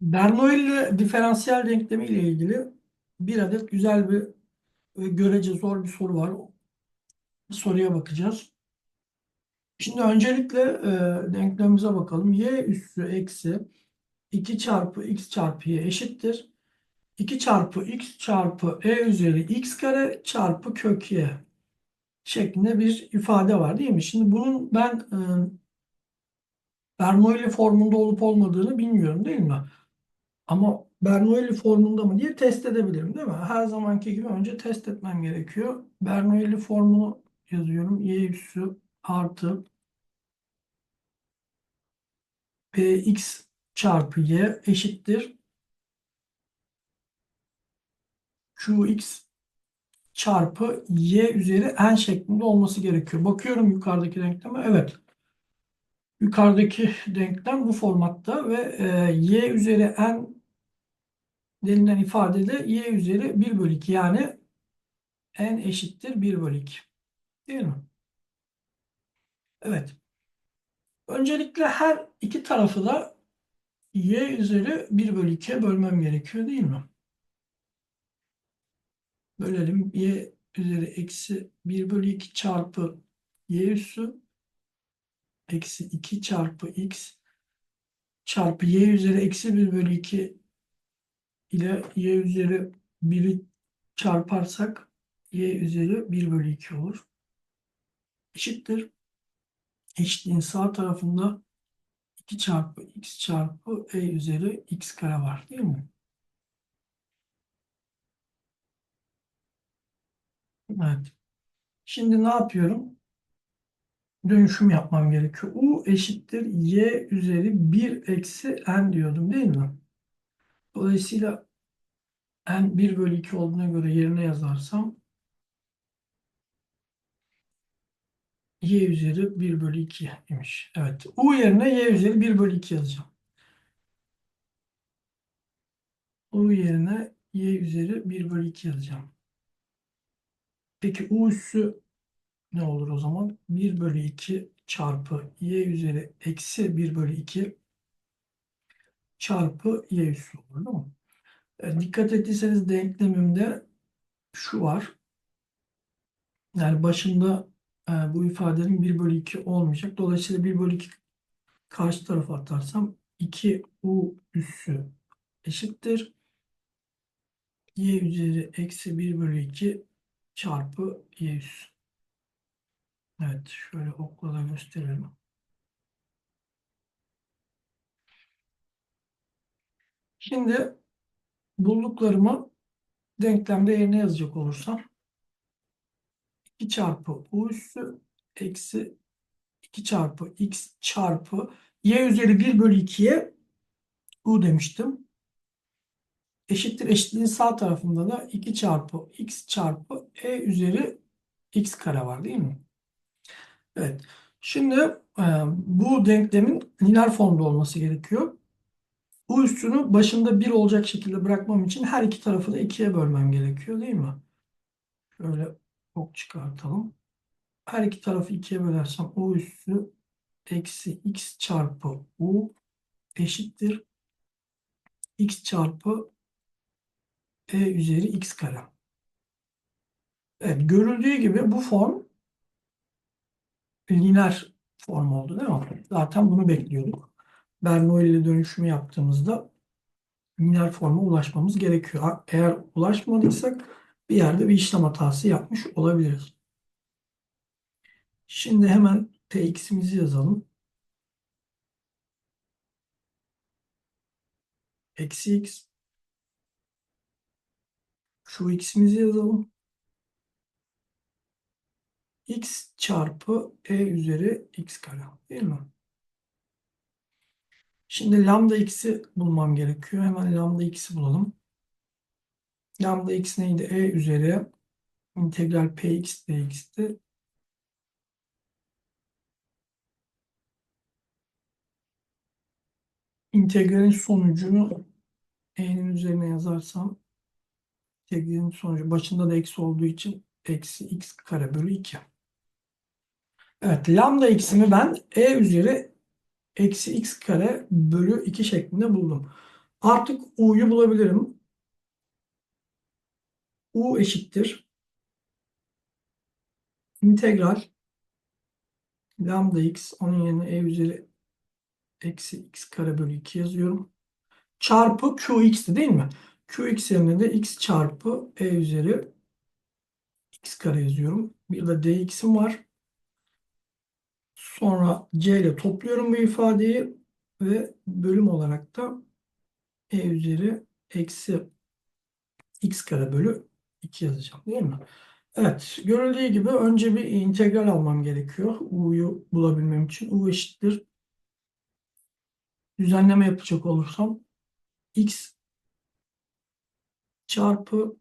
Bernoulli diferansiyel denklemi ile ilgili bir adet güzel bir e, görece zor bir soru var. Bu soruya bakacağız. Şimdi öncelikle e, denklemimize bakalım. y üssü eksi 2 çarpı x çarpı y eşittir. 2 çarpı x çarpı e üzeri x kare çarpı kök y şeklinde bir ifade var değil mi? Şimdi bunun ben e, Bernoulli formunda olup olmadığını bilmiyorum değil mi? Ama Bernoulli formunda mı diye test edebilirim değil mi? Her zamanki gibi önce test etmem gerekiyor. Bernoulli formunu yazıyorum. y üssü artı px çarpı y eşittir. qx çarpı y üzeri n şeklinde olması gerekiyor. Bakıyorum yukarıdaki denkleme. Evet. Yukarıdaki denklem bu formatta ve e, y üzeri n denilen ifadede y üzeri 1 bölü 2 yani n eşittir 1 bölü 2. Değil mi? Evet. Öncelikle her iki tarafı da y üzeri 1 bölü 2'ye bölmem gerekiyor değil mi? Bölelim. y üzeri eksi 1 bölü 2 çarpı y üssü eksi 2 çarpı x çarpı y üzeri eksi 1 bölü 2 ile y üzeri 1'i çarparsak y üzeri 1 bölü 2 olur. Eşittir. Eşitliğin sağ tarafında 2 çarpı x çarpı e üzeri x kare var değil mi? Evet. Şimdi ne yapıyorum? Dönüşüm yapmam gerekiyor. U eşittir y üzeri 1 eksi n diyordum değil mi? Dolayısıyla n 1 bölü 2 olduğuna göre yerine yazarsam y üzeri 1 bölü 2 imiş. Evet. U yerine y üzeri 1 bölü 2 yazacağım. U yerine y üzeri 1 bölü 2 yazacağım. Peki U üssü ne olur o zaman? 1 bölü 2 çarpı y üzeri eksi 1 bölü 2 çarpı y üssü olur değil mi? E, dikkat ettiyseniz denklemimde şu var. Yani başında e, bu ifadenin 1 bölü 2 olmayacak. Dolayısıyla 1 bölü 2 karşı tarafa atarsam 2u üssü eşittir. y üzeri eksi 1 bölü 2 çarpı y üssü. Evet şöyle okla da gösterelim. Şimdi bulduklarımı denklemde yerine yazacak olursam 2 çarpı u üssü eksi 2 çarpı x çarpı y üzeri 1 bölü 2'ye u demiştim. Eşittir eşitliğin sağ tarafında da 2 çarpı x çarpı e üzeri x kare var değil mi? Evet. Şimdi e, bu denklemin lineer formda olması gerekiyor. Bu üstünü başında 1 olacak şekilde bırakmam için her iki tarafı da 2'ye bölmem gerekiyor değil mi? Şöyle ok çıkartalım. Her iki tarafı 2'ye bölersem u üssü eksi x çarpı u eşittir x çarpı e üzeri x kare. Evet, görüldüğü gibi bu form lineer form oldu değil mi? Zaten bunu bekliyorduk. Bernoulli dönüşümü yaptığımızda lineer forma ulaşmamız gerekiyor. Eğer ulaşmadıysak bir yerde bir işlem hatası yapmış olabiliriz. Şimdi hemen px'imizi yazalım. Eksi x. Şu x'imizi yazalım. x çarpı e üzeri x kare. Değil mi? Şimdi lambda x'i bulmam gerekiyor. Hemen lambda x'i bulalım. Lambda x neydi? E üzeri integral px dx'ti. İntegralin sonucunu e'nin üzerine yazarsam integralin sonucu başında da eksi olduğu için eksi x kare bölü 2. Evet lambda x'imi ben e üzeri eksi x kare bölü 2 şeklinde buldum. Artık u'yu bulabilirim. u eşittir. İntegral lambda x onun yerine e üzeri eksi x kare bölü 2 yazıyorum. Çarpı qx'ti değil mi? qx yerine de x çarpı e üzeri x kare yazıyorum. Bir de dx'im var. Sonra c ile topluyorum bu ifadeyi ve bölüm olarak da e üzeri eksi x kare bölü 2 yazacağım değil mi? Evet, görüldüğü gibi önce bir integral almam gerekiyor. u'yu bulabilmem için. u eşittir. Düzenleme yapacak olursam x çarpı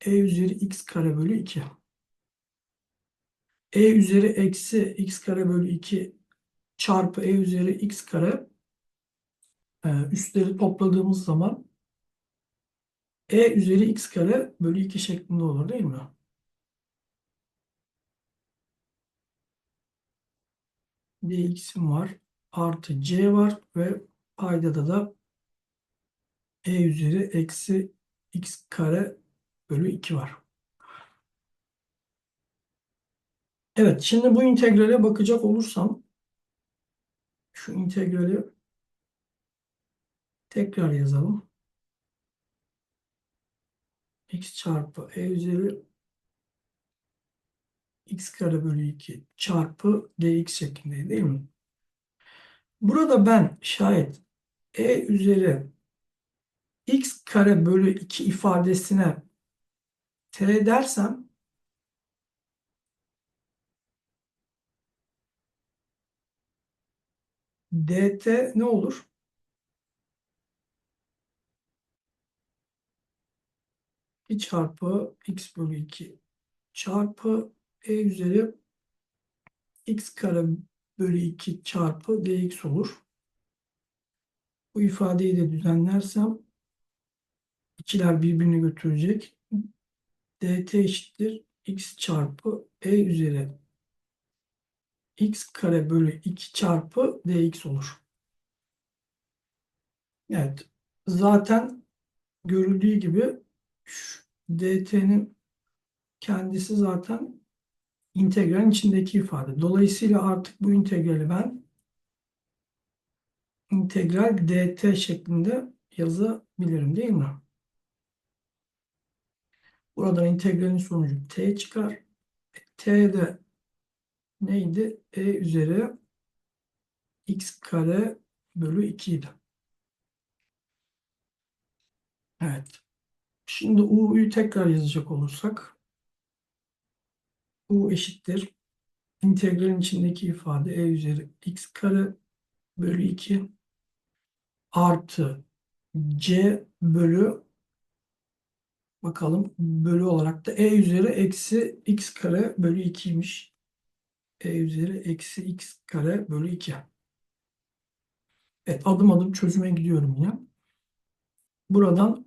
e üzeri x kare bölü 2. e üzeri eksi x kare bölü 2 çarpı e üzeri x kare e, üstleri topladığımız zaman e üzeri x kare bölü 2 şeklinde olur değil mi? dx'im var. Artı c var ve paydada da e üzeri eksi x kare bölü 2 var. Evet, şimdi bu integrale bakacak olursam şu integrali tekrar yazalım. x çarpı e üzeri x kare bölü 2 çarpı dx şeklinde değil mi? Burada ben şayet e üzeri x kare bölü 2 ifadesine t dersem dt ne olur? i çarpı x bölü 2 çarpı e üzeri x kare bölü 2 çarpı dx olur. Bu ifadeyi de düzenlersem ikiler birbirini götürecek. dt eşittir x çarpı e üzeri x kare bölü 2 çarpı dx olur. Evet. Zaten görüldüğü gibi dt'nin kendisi zaten integralin içindeki ifade. Dolayısıyla artık bu integrali ben integral dt şeklinde yazabilirim değil mi? Buradan integralin sonucu t çıkar. t de neydi? e üzeri x kare bölü 2 idi. Evet. Şimdi u'yu tekrar yazacak olursak u eşittir. İntegralin içindeki ifade e üzeri x kare bölü 2 artı c bölü bakalım bölü olarak da e üzeri eksi x kare bölü 2'ymiş. E üzeri eksi x kare bölü 2. Evet adım adım çözüme gidiyorum yine. Buradan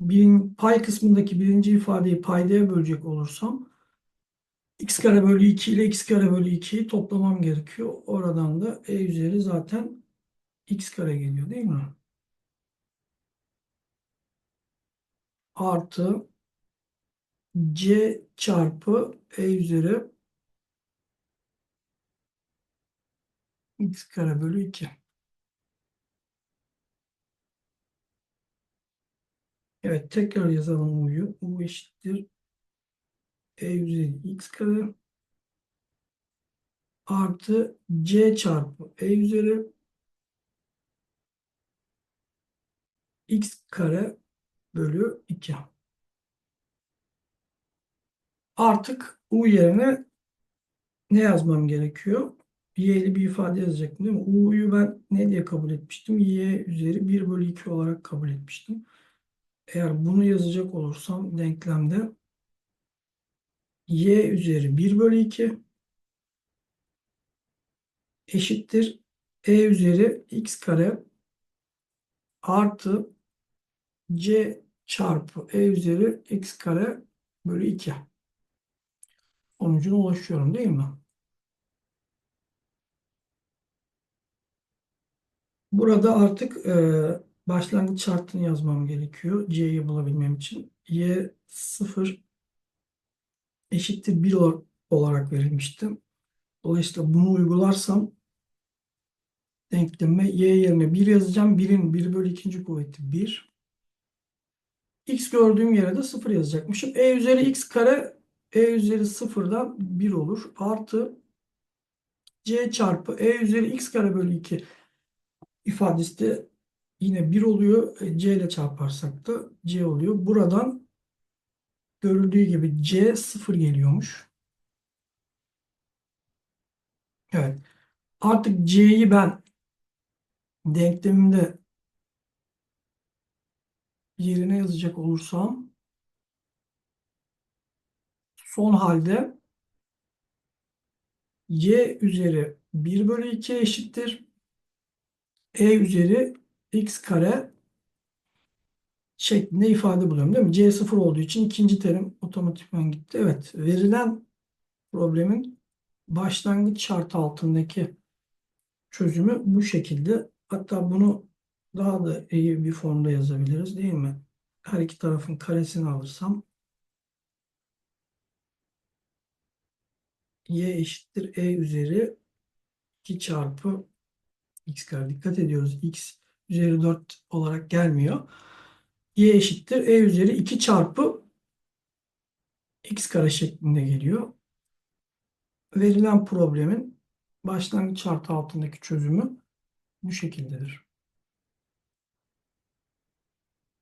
birin, pay kısmındaki birinci ifadeyi paydaya bölecek olursam x kare bölü 2 ile x kare bölü 2'yi toplamam gerekiyor. Oradan da e üzeri zaten x kare geliyor değil mi? Artı c çarpı e üzeri x kare bölü 2. Evet tekrar yazalım u'yu. u eşittir e üzeri x kare artı c çarpı e üzeri x kare bölü 2. Artık u yerine ne yazmam gerekiyor? y'li bir ifade yazacaktım değil mi? u'yu ben ne diye kabul etmiştim? y üzeri 1 bölü 2 olarak kabul etmiştim. Eğer bunu yazacak olursam denklemde y üzeri 1 bölü 2 eşittir e üzeri x kare artı c çarpı e üzeri x kare bölü 2 sonucuna ulaşıyorum değil mi? Burada artık e, başlangıç şartını yazmam gerekiyor. C'yi bulabilmem için. Y 0 eşittir 1 olarak verilmişti. Dolayısıyla bunu uygularsam denkleme y yerine 1 yazacağım. 1'in 1 bölü 2. kuvveti 1. X gördüğüm yere de 0 yazacakmışım. E üzeri x kare e üzeri 0'dan 1 olur. Artı c çarpı e üzeri x kare bölü 2 ifadesi de yine 1 oluyor. E, c ile çarparsak da c oluyor. Buradan görüldüğü gibi c 0 geliyormuş. Evet. Artık c'yi ben denklemimde yerine yazacak olursam son halde y üzeri 1 bölü 2 eşittir. e üzeri x kare şeklinde ifade buluyorum değil mi? c 0 olduğu için ikinci terim otomatikman gitti. Evet verilen problemin başlangıç şartı altındaki çözümü bu şekilde. Hatta bunu daha da iyi bir formda yazabiliriz değil mi? Her iki tarafın karesini alırsam y eşittir e üzeri 2 çarpı x kare. Dikkat ediyoruz. x üzeri 4 olarak gelmiyor. y eşittir e üzeri 2 çarpı x kare şeklinde geliyor. Verilen problemin başlangıç şartı altındaki çözümü bu şekildedir.